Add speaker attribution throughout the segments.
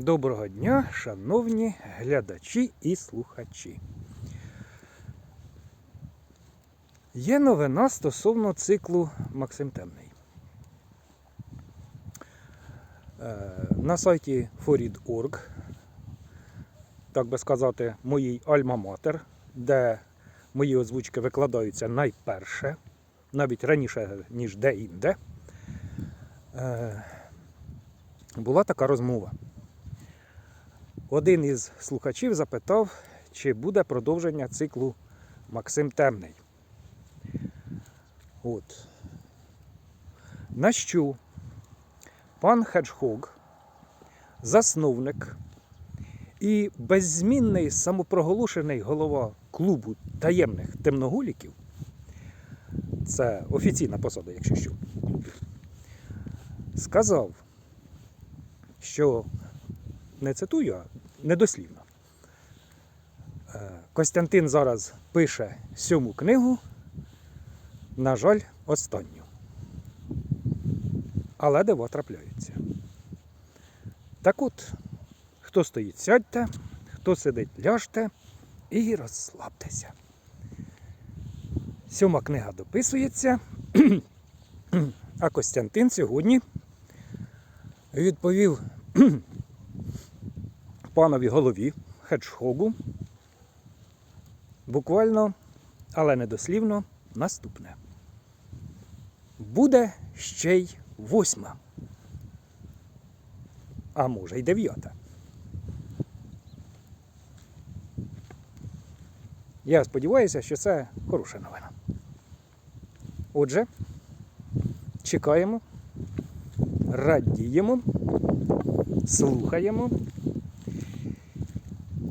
Speaker 1: Доброго дня, шановні глядачі і слухачі. Є новина стосовно циклу Максим Темний. Е, На сайті Forід.org, так би сказати, моїй Альма-Матер, де мої озвучки викладаються найперше, навіть раніше, ніж де-інде, е, була така розмова. Один із слухачів запитав, чи буде продовження циклу Максим Темний. От. На що пан Хеджхог, засновник і беззмінний самопроголошений голова клубу таємних темногуліків, це офіційна посада, якщо що, сказав, що не цитую, а недослівно. Е, Костянтин зараз пише сьому книгу, на жаль, останню. Але дива трапляються. Так от, хто стоїть, сядьте, хто сидить, ляжте і розслабтеся. Сьома книга дописується, а Костянтин сьогодні відповів панові голові Хеджхогу буквально, але не дослівно, наступне. Буде ще й восьма. А може й дев'ята. Я сподіваюся, що це хороша новина. Отже, чекаємо, радіємо, слухаємо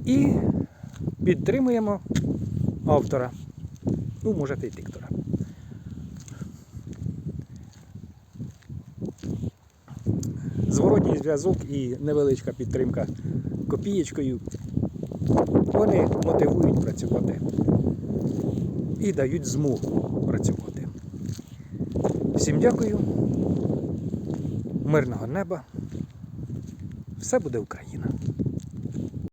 Speaker 1: і підтримуємо автора. Ну, можете й диктора. Зворотній зв'язок і невеличка підтримка копієчкою. Вони мотивують працювати і дають змогу працювати. Всім дякую. Мирного неба. Все буде Україна.